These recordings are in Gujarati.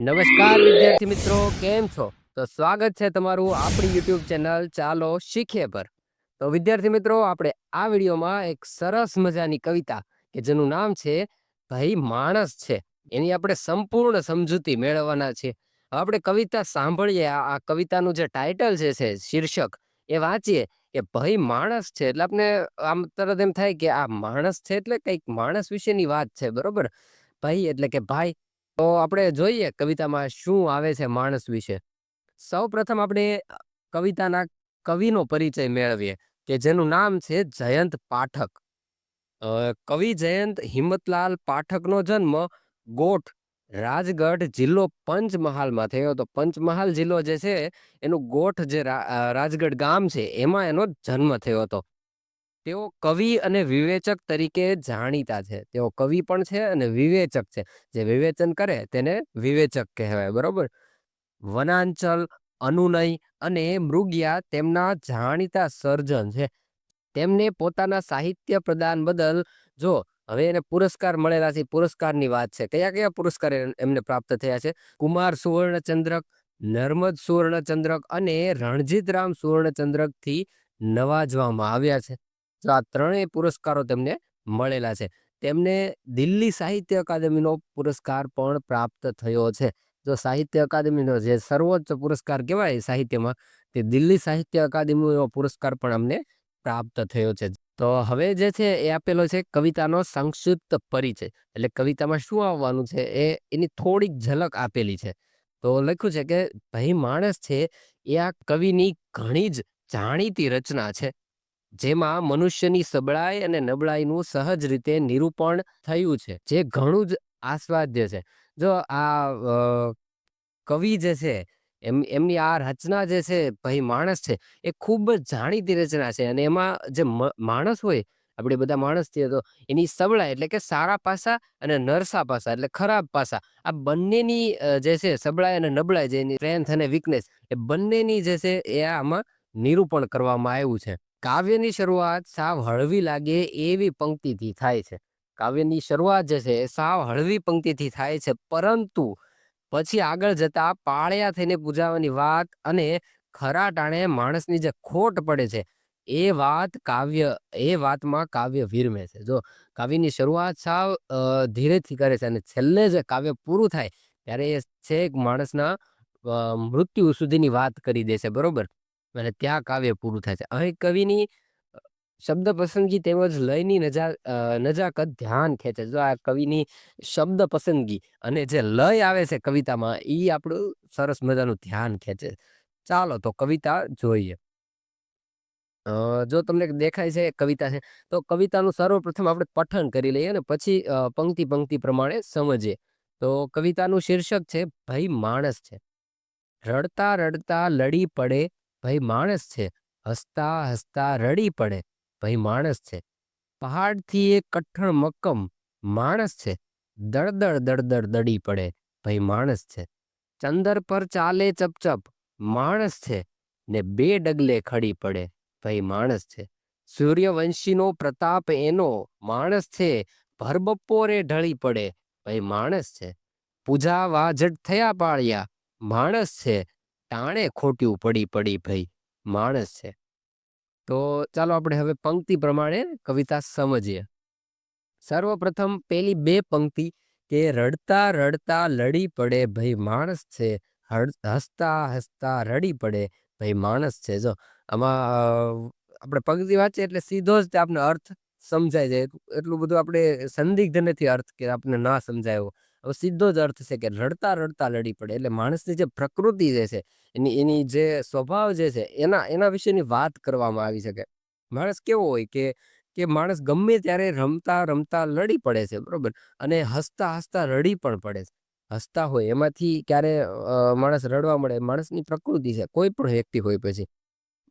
નમસ્કાર, વિદ્યાર્થી મિત્રો. કેમ છો? તો સ્વાગત છે તમારું આપણી યુટ્યુબ ચેનલ ચાલો શીખીએ પર. તો વિદ્યાર્થી મિત્રો, આપણે આ વિડીયોમાં એક સરસ મજાની કવિતા કે જેનું નામ છે ભાઈ માણસ છે એની આપણે સંપૂર્ણ સમજૂતી મેળવવાના છે આપણે કવિતા સાંભળીએ. આ કવિતાનું જે ટાઇટલ છે છે, શીર્ષક, એ વાંચીએ કે ભાઈ માણસ છે એટલે આપણે આમ તરત એમ થાય કે આ માણસ છે એટલે કંઈક માણસ વિશેની વાત છે, બરોબર? ભાઈ એટલે કે ભાઈ. તો આપણે જોઈએ કવિતામાં શું આવે છે માણસ વિશે. સૌ પ્રથમ આપણે કવિતાના કવિનો પરિચય મેળવીએ કે જેનું નામ છે જયંત પાઠક. કવિ જયંત હિંમતલાલ પાઠકનો જન્મ ગોઠ રાજગઢ જિલ્લો પંચમહાલમાં થયો હતો. પંચમહાલ જિલ્લો જે છે એનું ગોઠ જે રાજગઢ ગામ છે એમાં એનો જન્મ થયો હતો. તેઓ કવિ અને વિવેચક તરીકે જાણીતા છે. તેઓ કવિ પણ છે અને વિવેચક છે. જે વિવેચન કરે તેને વિવેચક કહેવાય, બરોબર? વનાંચલ, અનુનય અને મૃગયા તેમના જાણીતા સર્જન છે. તેમને પોતાના સાહિત્ય પ્રદાન બદલ જો હવે એને પુરસ્કાર મળેલા છે પુરસ્કારની વાત છે. કયા કયા પુરસ્કાર એમને પ્રાપ્ત થયા છે? કુમાર સુવર્ણચંદ્રક, નર્મદ સુવર્ણચંદ્રક અને રણજીતરામ રામ સુવર્ણચંદ્રકથી નવાજવામાં આવ્યા છે. તો આ ત્રણેય પુરસ્કારો તેમને મળેલા છે. તેમને દિલ્હી સાહિત્ય અકાદમીનો પુરસ્કાર પણ પ્રાપ્ત થયો છે. જો સાહિત્ય અકાદમીનો જે સર્વોચ્ચ પુરસ્કાર કહેવાય સાહિત્યમાં, તે દિલ્હી સાહિત્ય અકાદમીનો પુરસ્કાર પણ અમને પ્રાપ્ત થયો છે. તો હવે જે છે એ આપેલો છે કવિતાનો સંક્ષિપ્ત પરિચય. એટલે કવિતામાં શું આવવાનું છે એ, એની થોડીક ઝલક આપેલી છે. તો લખ્યું છે કે, ભાઈ માણસ છે એ આ કવિની ઘણી જ જાણીતી રચના છે. જેમાં મનુષ્યની સબળાઈ અને નબળાઈનું સહજ રીતે નિરૂપણ થયું છે, જે ઘણું જ આસ્વાદ્ય છે. જો આ કવિ જે છે, એમ, એમની આ રચના જે છે, ભાઈ માણસ છે, એ ખૂબ જ જાણીતી રચના છે અને એમાં જે માણસ હોય, આપણે બધા માણસ છીએ, તો એની સબળાઈ એટલે કે સારા પાસા અને નરસા પાસા એટલે ખરાબ પાસા, આ બંનેની જે છે, સબળાઈ અને નબળાઈ, જે એની સ્ટ્રેન્થ અને વીકનેસ એ બંનેની જે છે, એ આમાં નિરૂપણ કરવામાં આવ્યું છે. કાવ્યની શરૂઆત સાવ હળવી લાગે એવી પંક્તિથી થાય છે. કાવ્યની શરૂઆત જે છે એ સાવ હળવી પંક્તિથી થાય છે, પરંતુ પછી આગળ જતા પાળ્યા થઈને પૂજાવાની વાત અને ખરા ટાણે માણસની જે ખોટ પડે છે, એ વાત કાવ્ય, એ વાતમાં કાવ્ય વિરમે છે. જો કાવ્યની શરૂઆત સાવ ધીરેથી કરે છે અને છેલ્લે જે કાવ્ય પૂરું થાય, ત્યારે એ છેક માણસના મૃત્યુ સુધીની વાત કરી દે છે, બરોબર? અને ત્યાં કાવ્ય પૂરું થાય છે. અહીં કવિની શબ્દ પસંદગી તેમજ લયની નજા નજાકત ધ્યાન ખેંચે જો આ કવિની શબ્દ પસંદગી અને જે લય આવે છે કવિતામાં એ આપણું સરસ મજાનું ધ્યાન ખેંચે ચાલો તો કવિતા જોઈએ. જો તમને દેખાય છે કવિતા છે, તો કવિતાનું સર્વપ્રથમ આપણે પઠન કરી લઈએ અને પછી પંક્તિ પંક્તિ પ્રમાણે સમજીએ. તો કવિતાનું શીર્ષક છે, ભાઈ માણસ છે. રડતા રડતા લડી પડે ભાઈ માણસ છે. હસતા હસતા રડી પડે, ભાઈ માણસ છે. પહાડથી એક કઠણ મક્કમ માણસ છે. દળદળ દળદળ દડી પડે, ભાઈ માણસ છે. ચંદર પર ચાલે ચપચપ, માણસ છે. ને બે ડગલે ખડી પડે, ભાઈ માણસ છે. સૂર્યવંશીનો પ્રતાપ એનો, માણસ છે. ભર ઢળી પડે, ભાઈ માણસ છે. પૂજા વાજટ થયા પાળ્યા, માણસ છે. ટાણે ખોટ્યું પડી પડી ભાઈ માણસ છે. તો ચાલો આપણે હવે પંક્તિ પ્રમાણે કવિતા સમજીએ. સર્વપ્રથમ પેલી બે પંક્તિ કે રડતા રડતા લડી પડે ભાઈ માણસ છે હસતા હસતા રડી પડે ભાઈ માણસ છે. જો, આમાં આપણે પંક્તિ વાંચીએ એટલે સીધો જ તે આપણને અર્થ સમજાય જાય. એટલું બધું આપણે સંદિગ્ધ નથી અર્થ કે આપણને ના સમજાય હવે સીધો જ અર્થ છે કે રડતા રડતા લડી પડે. એટલે માણસની જે પ્રકૃતિ જે છે, એની એની જે સ્વભાવ જે છે, એના એના વિશેની વાત કરવામાં આવી શકે માણસ કેવો હોય કે કે માણસ ગમે ત્યારે રમતા રમતા લડી પડે છે, બરોબર? અને હસતા હસતા રડી પણ પડે છે. હસતા હોય એમાંથી ક્યારે માણસ રડવા મળે? માણસની પ્રકૃતિ છે, કોઈ પણ વ્યક્તિ હોય પછી.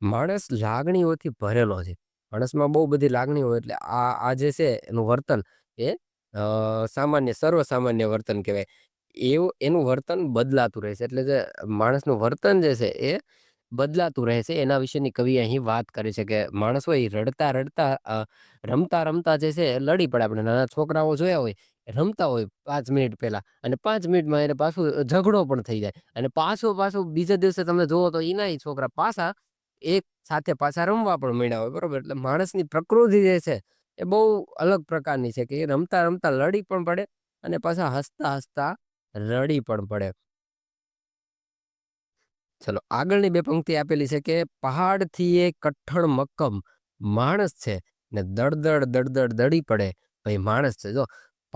માણસ લાગણીઓથી ભરેલો છે. માણસમાં બહુ બધી લાગણીઓ એટલે આ આ જે છે એનું વર્તન એ અ, સામાન્ય સર્વસામાન્ય વર્તન કહેવાય. એવું એનું વર્તન બદલાતું રહે છે એટલે જે માણસનું વર્તન જે છે એ બદલાતું રહે છે એના વિશેની કવિ અહીં વાત કરે છે કે માણસ હોય ઈ રડતા રડતા રમતા રમતા જે છે એ લડી પડે. આપણે નાના છોકરાઓ જોયા હોય રમતા હોય પાંચ મિનિટ પહેલા. અને પાંચ મિનિટમાં એને પાછું ઝઘડો પણ થઈ જાય. અને પાછો પાછો બીજા દિવસે તમે જોવો તો એના છોકરા પાછા એક સાથે પાછા રમવા પણ મળ્યા હોય. બરોબર? એટલે માણસની પ્રકૃતિ જે છે એ બહુ અલગ પ્રકારની છે કે એ રમતા રમતા લડી પણ પડે અને પાછા હસતા હસતા રડી પણ પડે. ચલો, આગળની બે પંક્તિ આપેલી છે કે પહાડથી એ કઠણ મક્કમ માણસ છે ને દળદળ દળદળ દડી પડે. ભાઈ, માણસ છે. જો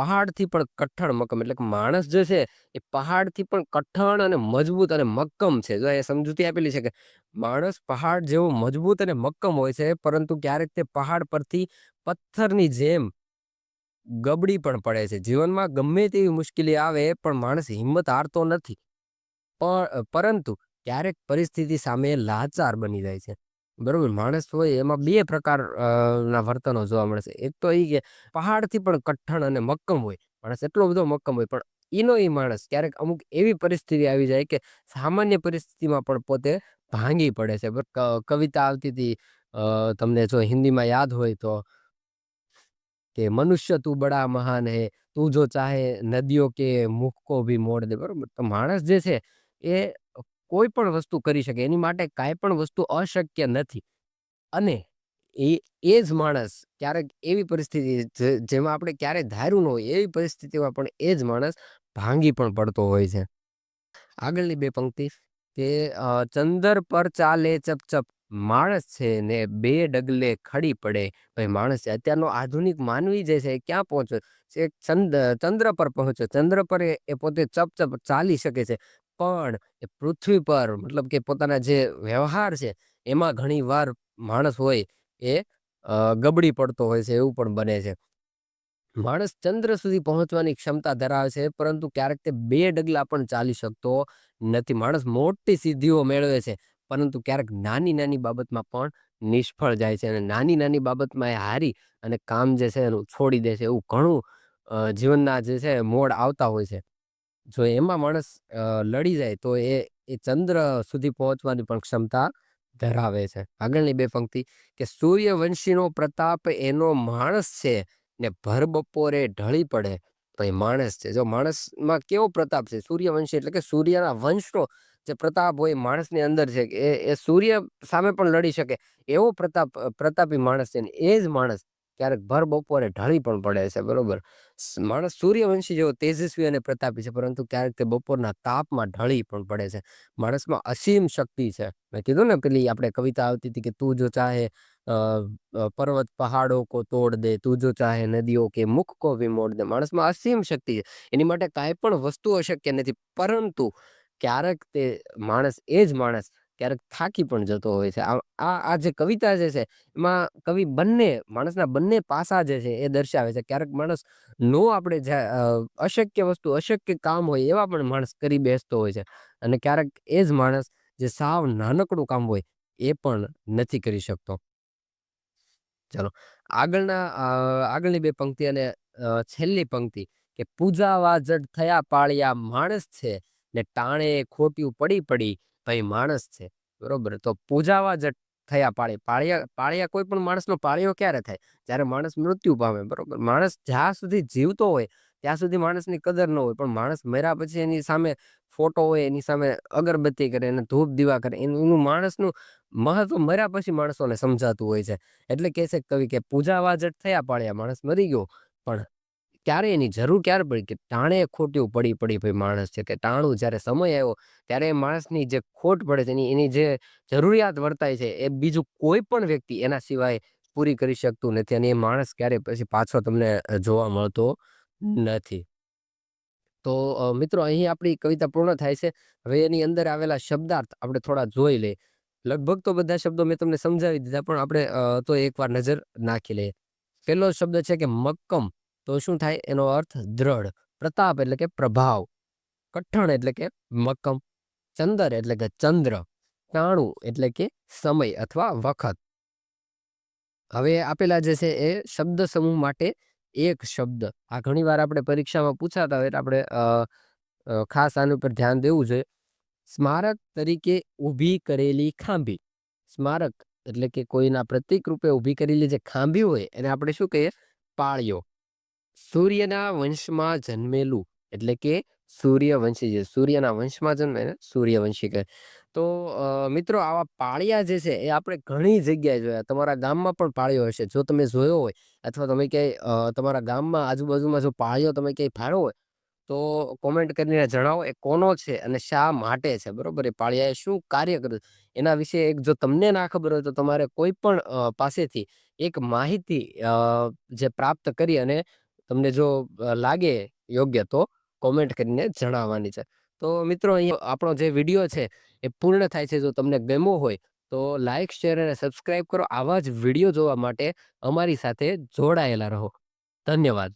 પહાડથી પણ કઠણ મક્કમ. એટલે કે માણસ જે છે, એ પહાડથી પણ કઠણ અને મજબૂત અને મક્કમ છે. જો એ સમજૂતી આપેલી છે કે માણસ પહાડ જેવો મજબૂત અને મક્કમ હોય છે, પરંતુ ક્યારેક તે પહાડ પરથી પથ્થરની જેમ ગબડી પણ પડે છે. જીવનમાં ગમે તેવી મુશ્કેલી આવે, પણ માણસ હિંમત હારતો નથી. પણ પરંતુ ક્યારેક પરિસ્થિતિ સામે લાચાર બની જાય છે. બરોબર, માણસ હોય એમાં બે પ્રકાર ના વર્તનો જોવા મળે છે. એક તો એ કે પહાડથી પણ કઠણ અને મક્કમ હોય. માણસ એટલો બધો મક્કમ હોય, પણ એનો એ માણસ ક્યારેક અમુક એવી પરિસ્થિતિ આવી જાય કે સામાન્ય પરિસ્થિતિમાં પણ પોતે ભાંગી પડે છે. કવિતા આવતી હતી તમને જો હિન્દીમાં યાદ હોય તો કે મનુષ્ય તું બડા મહાન હે, તું જો ચાહે નદીઓ કે મુખ કો ભી મોડ દે. બરોબર, તો માણસ જે છે એ કોઈ પણ વસ્તુ કરી શકે, એની માટે કાંઈ પણ વસ્તુ અશક્ય નથી. અને એ એ જ માણસ ક્યારેક એવી પરિસ્થિતિ જેમાં આપણે ક્યારેય ધાર્યું ન હોય, એવી પરિસ્થિતિમાં પણ એ જ માણસ ભાંગી પણ પડતો હોય છે. આગળની બે પંક્તિ કે ચંદર પર ચાલે ચપચપ, માણસ છે ને બે ડગલે ખડી પડે. ભાઈ, માણસ છે અત્યારનો આધુનિક માનવી જે છે એ ક્યાં પહોંચે છે ચંદ્ર પર પહોંચે ચંદ્ર પર એ પોતે ચપચપ ચાલી શકે છે. પણ એ પૃથ્વી પર મતલબ કે પોતાના જે વ્યવહાર છે, એમાં ઘણી વાર માણસ હોય એ ગબડી પડતો હોય છે એવું પણ બને છે. માણસ ચંદ્ર સુધી પહોંચવાની ક્ષમતા ધરાવે છે, પરંતુ ક્યારેક તે બે ડગલા પણ ચાલી શકતો નથી. માણસ મોટી સિદ્ધિઓ મેળવે છે, પરંતુ ક્યારેક નાની નાની બાબતમાં પણ નિષ્ફળ જાય છે અને નાની નાની બાબતમાં એ હારી અને કામ જે છે એનું છોડી દે છે એવું ઘણું જીવનના જે છે મોડ આવતા હોય છે. જો એમાં માણસ લડી જાય તો એ એ ચંદ્ર સુધી પહોંચવાની પણ ક્ષમતા ધરાવે છે. આગળની બે પંક્તિ કે સૂર્યવંશીનો પ્રતાપ એનો માણસ છે ને ભર બપોરે ઢળી પડે તો એ માણસ છે. જો માણસમાં કેવો પ્રતાપ છે? સૂર્યવંશી એટલે કે સૂર્યના વંશનો જે પ્રતાપ હોય માણસની અંદર છે કે એ સૂર્ય સામે પણ લડી શકે એવો પ્રતાપ, પ્રતાપી માણસ છે ને એ જ માણસ ક્યારેક ભર બપોરે ઢળી પણ પડે છે, બરોબર? માણસ સૂર્યવંશી જેવો તેજસ્વી અને પ્રતાપી છે, પરંતુ ક્યારેક તે બપોરના તાપમાં ઢળી પણ પડે છે. માણસમાં અસીમ શક્તિ છે. મેં કીધું ને પેલી આપણે કવિતા આવતી હતી કે તું જો ચાહે પર્વત પહાડો કો તોડ દે, તું જો ચાહે નદીઓ કે મુખ કો વિમોડ દે. માણસમાં અસીમ શક્તિ છે. એની માટે કાંઈ પણ વસ્તુ અશક્ય નથી, પરંતુ ક્યારેક તે માણસ, એ જ માણસ ક્યારેક થાકી પણ જતો હોય છે. આ આ જે કવિતા જે છે, એમાં કવિ બંને, માણસના બંને પાસા જે છે, એ દર્શાવે છે. ક્યારેક માણસ નો આપણે અશક્ય વસ્તુ, અશક્ય કામ હોય, એવા પણ માણસ કરી બેસતો હોય છે. અને ક્યારેક એ જ માણસ જે સાવ નાનકડું કામ હોય, એ પણ નથી કરી શકતો. ચલો, આગળના આગળની બે પંક્તિ અને છેલ્લી પંક્તિ કે પૂજાવા જડ થયા પાળ્યા માણસ છે ને ટાણે ખોટ્યું પડી પડી ભાઈ માણસ છે, બરોબર? તો પૂજાવા જ થયા પાળી. પાળિયા પાળિયા કોઈ પણ માણસનો પાળિયો ક્યારે થાય? જ્યારે માણસ મૃત્યુ પામે, બરોબર? માણસ જ્યાં સુધી જીવતો હોય, ત્યાં સુધી માણસની કદર ન હોય. પણ માણસ મર્યા પછી એની સામે ફોટો હોય, એની સામે અગરબત્તી કરે, એને ધૂપ દીવા કરે, એનું માણસનું મહત્વ મર્યા પછી માણસોને સમજાતું હોય છે. એટલે કહે છે કવિ કે પૂજાવા જ થયા પાળ્યા. માણસ મરી ગયો, પણ ત્યારે એની જરૂર ક્યારે પડી કે ટાણે ખોટ્યું પડી પડી ભાઈ માણસ છે કે ટાણું જ્યારે સમય આવ્યો ત્યારે એ માણસની જે ખોટ પડે છે એની એની જે જરૂરિયાત વર્તાય છે એ બીજું કોઈ પણ વ્યક્તિ એના સિવાય પૂરી કરી શકતું નથી અને એ માણસ ક્યારે પછી પાછો તમને જોવા મળતો નથી. તો મિત્રો અહીં આપણી કવિતા પૂર્ણ થાય છે. હવે એની અંદર આવેલા શબ્દાર્થ આપણે થોડા જોઈ લઈએ. લગભગ તો બધા શબ્દો મેં તમને સમજાવી દીધા પણ આપણે તો એકવાર નજર નાખી લઈએ. પહેલો શબ્દ છે કે મક્કમ. તો શું થાય? એનો અર્થ દ્રઢ, પ્રતાપ એટલે કે પ્રભાવ, કઠણ એટલે કે મક્કમ, ચંદર એટલે કે ચંદ્ર તાણું એટલે કે સમય અથવા વખત. હવે આપેલા જે છે એ શબ્દ સમૂહ માટે એક શબ્દ. આ ઘણી વાર આપણે પરીક્ષામાં પૂછાતા હોય આપણે ખાસ આની ઉપર ધ્યાન દેવું જોઈએ. સ્મારક તરીકે ઊભી કરેલી ખાંભી. સ્મારક એટલે કે કોઈના પ્રતિક રૂપે ઊભી કરેલી જે ખાંભી હોય એને આપણે શું કહીએ? પાળીઓ સૂર્યના વંશમાં જન્મેલું, એટલે કે સૂર્યવંશી જે, સૂર્યના વંશમાં જન્મે સૂર્યવંશી કહે. તો મિત્રો આવા પાળિયા જે છે, એ આપણે ઘણી જગ્યાએ જોયા. તમારા ગામમાં પણ પાળિયો હશે. જો તમે જોયો હોય, અથવા તમે ક્યાંય તમારા ગામમાં આજુબાજુમાં જો પાળિયો તમે ક્યાંય ફાળ્યો હોય, તો કોમેન્ટ કરીને જણાવો એ કોનો છે અને શા માટે છે. બરોબર? એ પાળિયાએ શું કાર્ય કર્યું? એના વિશે એક જો તમને ના ખબર હોય, તો તમારે કોઈ પણ પાસેથી એક માહિતી જે પ્રાપ્ત કરી અને તમને જો લાગે યોગ્ય તો કોમેન્ટ કરીને જણાવવાની છે. તો મિત્રો અહીંયા આપણો જે વીડિયો છે એ પૂર્ણ થાય છે. જો તમને ગમ્યો હોય તો લાઈક શેર અને સબસ્ક્રાઇબ કરો. આવા જ વીડિયો જોવા માટે અમારી સાથે જોડાયેલા રહો. ધન્યવાદ.